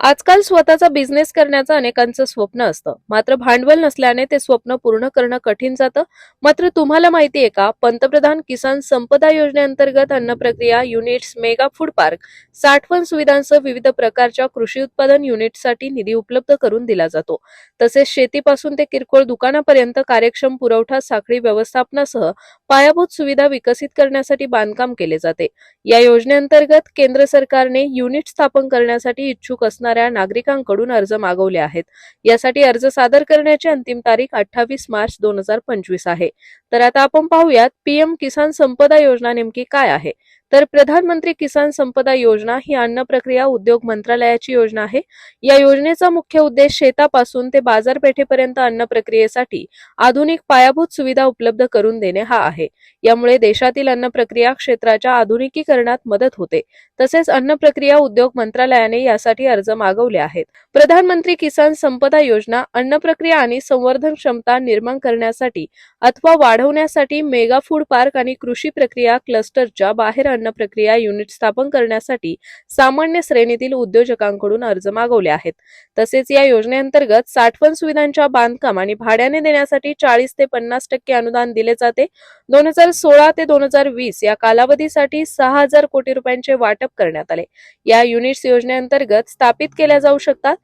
आजकाल स्वतःचा बिझनेस करण्याचं अनेकांचं स्वप्न असतं. मात्र भांडवल नसल्याने ते स्वप्न पूर्ण करणं कठीण जातं. मात्र तुम्हाला माहिती आहे का पंतप्रधान किसान संपदा योजनेअंतर्गत अन्न प्रक्रिया युनिट्स मेगा फूड पार्क साठवण सुविधांसह विविध प्रकारच्या कृषी उत्पादन युनिटसाठी निधी उपलब्ध करून दिला जातो. तसेच शेतीपासून ते किरकोळ दुकानापर्यंत कार्यक्षम पुरवठा साखळी व्यवस्थापनासह पायाभूत सुविधा विकसित करण्यासाठी बांधकाम केले जाते. या योजनेअंतर्गत केंद्र सरकारने युनिट स्थापन करण्यासाठी इच्छुक असणाऱ्या नागरिकांकडून अर्ज मागवले आहेत. यासाठी अर्ज सादर करण्याची अंतिम तारीख अठ्ठावीस मार्च दोन हजार पंचवीस आहे. तर आता आपण पाहूयात पीएम किसान संपदा योजना नेमकी काय आहे. तर प्रधानमंत्री किसान संपदा योजना ही अन्न प्रक्रिया उद्योग मंत्रालयाची योजना आहे. या योजनेचा मुख्य उद्देश शेतापासून ते बाजारपेठेपर्यंत अन्न प्रक्रियेसाठी आधुनिक पायाभूत सुविधा उपलब्ध करून देणे हा आहे. यामुळे देशातील अन्न प्रक्रिया क्षेत्राच्या आधुनिकीकरणात मदत होते. तसेच अन्न प्रक्रिया उद्योग मंत्रालयाने यासाठी अर्ज मागवले आहेत. प्रधानमंत्री किसान संपदा योजना अन्न प्रक्रिया आणि संवर्धन क्षमता निर्माण करण्यासाठी अथवा वाढ वाढवण्यासाठी मेगा फूड पार्क आणि कृषी प्रक्रिया क्लस्टरच्या बाहेर अन्न प्रक्रिया युनिट स्थापन करण्यासाठी सामान्य श्रेणीतील उद्योजकांकडून अर्ज मागवले आहेत. तसेच या योजनेअंतर्गत साठवण सुविधांच्या बांधकाम आणि भाड्याने देण्यासाठी चाळीस ते पन्नास टक्के अनुदान दिले जाते. दोन हजार सोळा ते दोन हजार वीस या कालावधीसाठी सहा हजार कोटी रुपयांचे वाटप करण्यात आले. या युनिट्स योजनेअंतर्गत स्थापित केल्या जाऊ शकतात.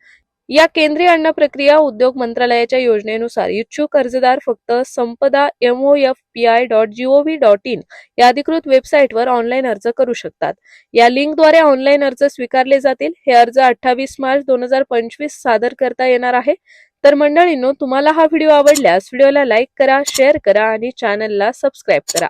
या केंद्रीय अन्न प्रक्रिया उद्योग मंत्रालयाच्या योजनेनुसार इच्छुक कर्जदार फक्त संपदा MOFPI P I dot gov dot in या अधिकृत वेबसाईटवर ऑनलाईन अर्ज करू शकतात. या लिंकद्वारे ऑनलाईन अर्ज स्वीकारले जातील. हे अर्ज अठ्ठावीस मार्च दोन हजार पंचवीस सादर करता येणार आहे. तर मंडळींनो तुम्हाला हा व्हिडिओ आवडल्यास व्हिडिओला लाईक करा शेअर करा आणि चॅनलला सबस्क्राईब करा.